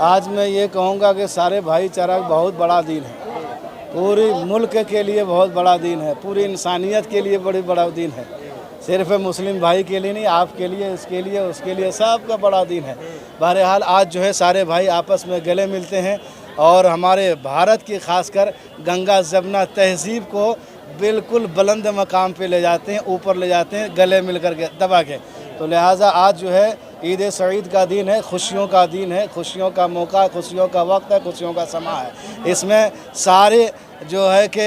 आज मैं ये कहूँगा कि सारे भाईचारा बहुत बड़ा दिन है। पूरी मुल्क के लिए बहुत बड़ा दिन है। पूरी इंसानियत के लिए बड़ी बड़ा दिन है। सिर्फ़ मुस्लिम भाई के लिए नहीं, आपके लिए, इसके लिए, उसके लिए सबका बड़ा दिन है। बहरहाल, आज जो है सारे भाई आपस में गले मिलते हैं और हमारे भारत की खासकर गंगा जमुना तहजीब को बिल्कुल बुलंद मकाम पे ले जाते हैं, ऊपर ले जाते हैं, गले मिल कर के, दबा के। तो लिहाजा आज जो है ईद सईद का दिन है खुशियों का दिन है खुशियों का मौका है खुशियों का वक्त है खुशियों का समय है इसमें सारे जो है कि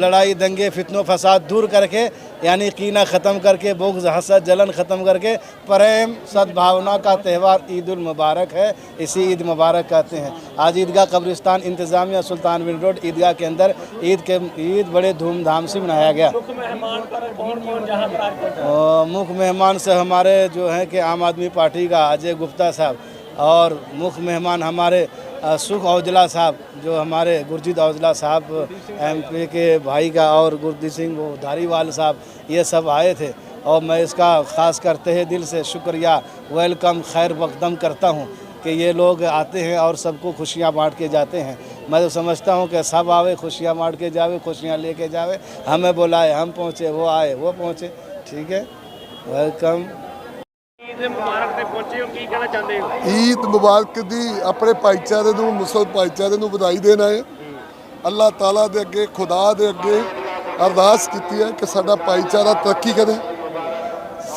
लड़ाई, दंगे, फितनों, फसाद दूर करके, यानी कीना ख़त्म करके बुग्ज हसद, जलन ख़त्म करके, प्रेम, सद्भावना का त्यौहार ईद मुबारक है। इसी ईद मुबारक कहते हैं। आज ईदगाह कब्रिस्तान इंतज़ामिया सुल्तान बिन रोड ईदगाह के अंदर ईद के, ईद बड़े धूमधाम से मनाया गया। मुख्य मेहमान से हमारे जो हैं कि आम आदमी पार्टी का, अजय गुप्ता साहब और मुख्य मेहमान हमारे सुख औजला साहब, जो हमारे गुरजीत औजला साहब एमपी के भाई का और गुरदीप सिंह वो धारीवाल साहब, ये सब आए थे। और मैं इसका ख़ास करते हैं दिल से शुक्रिया वेलकम खैर मकदम करता हूँ कि ये लोग आते हैं और सबको खुशियाँ बांट के जाते हैं। मैं तो समझता हूँ कि सब आवे, खुशियाँ बांट के जावे, खुशियाँ लेके जावे। हमें बुलाए, हम पहुँचे, वो आए, वो पहुँचे। ठीक है? वेलकम ਦੇ ਮੁਬਾਰਕ ਤੇ ਪਹੁੰਚੇ ਹੋ ਕੀ ਕਹਿਣਾ ਚਾਹੁੰਦੇ ਹੋ? ਈਦ ਮੁਬਾਰਕ ਦੀ ਆਪਣੇ ਭਾਈਚਾਰੇ ਨੂੰ ਮੁਸਲ ਭਾਈਚਾਰੇ ਨੂੰ ਵਧਾਈ ਦੇਣਾ ਹੈ। ਅੱਲਾਹ ਤਾਲਾ ਦੇ ਅੱਗੇ ਖੁਦਾ ਦੇ ਅੱਗੇ ਅਰਦਾਸ ਕੀਤੀ ਹੈ ਕਿ ਸਾਡਾ ਭਾਈਚਾਰਾ ਤਰੱਕੀ ਕਰੇ।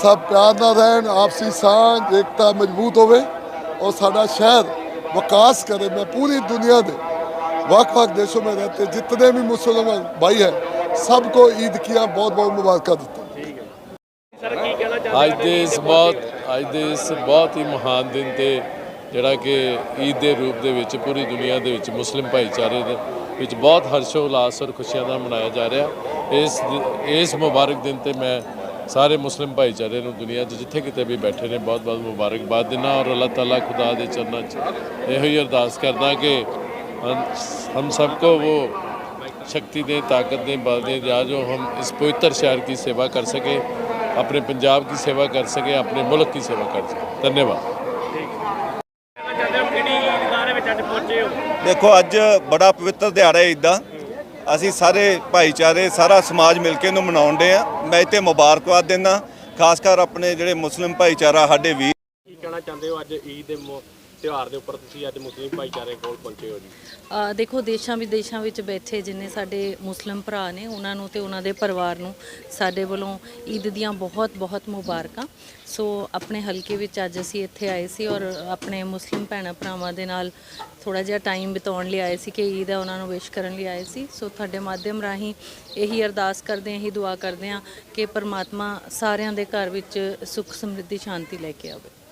ਸਭ ਪਿਆਰ ਨਾਲ ਰਹਿਣ ਆਪਸੀ ਸਾਂਝ ਏਕਤਾ ਮਜ਼ਬੂਤ ਹੋਵੇ ਔਰ ਸਾਡਾ ਸ਼ਹਿਰ ਵਿਕਾਸ ਕਰੇ। ਮੈਂ ਪੂਰੀ ਦੁਨੀਆ ਦੇ ਵੱਖ-ਵੱਖ ਦੇਸ਼ੋ ਮੈਂ ਰਹਤੇ ਜਿਤਨੇ ਵੀ ਮੁਸਲਮਾਨ ਭਾਈ ਹੈ ਸਭ ਕੋ ਈਦ ਕੀਆਂ ਬਹੁਤ ਬਹੁਤ ਮੁਬਾਰਕਾਂ ਦਿੱਤਾ ਠੀਕ ਹੈ। ਸਰ ਕੀ ਕਹਿਣਾ ਚਾਹੁੰਦੇ ਅੱਜ ਦੇ ਇਸ ਬਹੁਤ ਅੱਜ ਦੇ ਇਸ ਬਹੁਤ ਹੀ ਮਹਾਨ ਦਿਨ ਤੇ ਜਿਹੜਾ ਕਿ ਈਦ ਦੇ ਰੂਪ ਦੇ ਵਿੱਚ ਪੂਰੀ ਦੁਨੀਆ ਦੇ ਵਿੱਚ ਮੁਸਲਿਮ ਭਾਈਚਾਰੇ ਦੇ ਵਿੱਚ ਬਹੁਤ ਹਰਸ਼ੋ ਉਲਾਸ ਔਰ ਖੁਸ਼ੀਆਂ ਨਾਲ ਮਨਾਇਆ ਜਾ ਰਿਹਾ ਇਸ ਦਿ- ਇਸ ਮੁਬਾਰਕ ਦਿਨ ਤੇ ਮੈਂ ਸਾਰੇ ਮੁਸਲਿਮ ਭਾਈਚਾਰੇ ਨੂੰ ਦੁਨੀਆ 'ਚ ਜਿੱਥੇ ਕਿਤੇ ਵੀ ਬੈਠੇ ਨੇ ਬਹੁਤ ਬਹੁਤ ਮੁਬਾਰਕਬਾਦ ਦਿੰਦਾ ਔਰ ਅੱਲਾਹ ਤਾਲਾ ਖੁਦਾ ਦੇ ਚਰਨਾਂ 'ਚ ਇਹੋ ਹੀ ਅਰਦਾਸ ਕਰਦਾ ਕਿ हम हम सबको वो शक्ति दें ताकत दें बल दें या जो हम इस पवित्र शहर की सेवा कर सके अपने पंजाब की सेवा कर सके अपने मुल्क की सेवा कर सके धन्यवाद ਕਹਿਣਾ ਚਾਹੁੰਦੇ ਹੋ ਕਿਹੜੀ ਈਦਗਾਹ ਦੇ ਵਿੱਚ ਅੱਜ ਪਹੁੰਚੇ ਹੋ ਦੇਖੋ ਅੱਜ ਬੜਾ ਪਵਿੱਤਰ ਦਿਹਾੜਾ ਹੈ ਇੱਦਾਂ ਅਸੀਂ ਸਾਰੇ ਭਾਈਚਾਰੇ ਸਾਰਾ ਸਮਾਜ ਮਿਲ ਕੇ ਇਹਨੂੰ ਮਨਾਉਂਦੇ ਆ ਮੈਂ ਇੱਥੇ ਮੁਬਾਰਕਬਾਦ ਦਿੰਦਾ ਖਾਸ ਕਰ ਆਪਣੇ ਜਿਹੜੇ ਮੁਸਲਿਮ ਭਾਈਚਾਰਾ ਸਾਡੇ ਵੀਰ ਕੀ ਕਹਿਣਾ ਚਾਹੁੰਦੇ ਹੋ ਅੱਜ ਈਦ ਦੇ ਮੌ- ਤਿਉਹਾਰ ਦੇ ਉੱਪਰ ਤੁਸੀਂ ਅੱਜ ਮੁਸਲਿਮ ਭਾਈਚਾਰੇ ਕੋਲ ਪਹੁੰਚੇ ਹੋ ਜੀ। ਅ, ਦੇਖੋ ਦੇਸ਼ਾਂ ਵਿਦੇਸ਼ਾਂ ਵਿੱਚ ਬੈਠੇ ਜਿੰਨੇ ਸਾਡੇ ਮੁਸਲਿਮ ਭਰਾ ਨੇ ਉਹਨਾਂ ਨੂੰ ਤੇ ਉਹਨਾਂ ਦੇ ਪਰਿਵਾਰ ਨੂੰ ਸਾਡੇ ਵੱਲੋਂ ਈਦ ਦੀਆਂ ਬਹੁਤ ਬਹੁਤ ਮੁਬਾਰਕਾਂ। ਸੋ ਆਪਣੇ ਹਲਕੇ ਵਿੱਚ ਅੱਜ ਅਸੀਂ ਇੱਥੇ ਆਏ ਸੀ ਔਰ ਆਪਣੇ ਮੁਸਲਿਮ ਭੈਣਾਂ ਭਰਾਵਾਂ ਦੇ ਨਾਲ ਥੋੜਾ ਜਿਹਾ ਟਾਈਮ ਬਿਤਾਉਣ ਲਈ ਆਏ ਸੀ ਕਿ ਈਦ ਹੈ ਉਹਨਾਂ ਨੂੰ ਵਿਸ਼ ਕਰਨ ਲਈ ਆਏ ਸੀ। ਸੋ ਤੁਹਾਡੇ ਮਾਧਿਅਮ ਰਾਹੀਂ ਇਹੀ ਅਰਦਾਸ ਕਰਦੇ ਹਾਂ ਇਹੀ ਦੁਆ ਕਰਦੇ ਹਾਂ ਕਿ ਪਰਮਾਤਮਾ ਸਾਰਿਆਂ ਦੇ ਘਰ ਵਿੱਚ ਸੁੱਖ ਸਮਰਿੱਧੀ ਸ਼ਾਂਤੀ ਲੈ ਕੇ ਆਵੇ।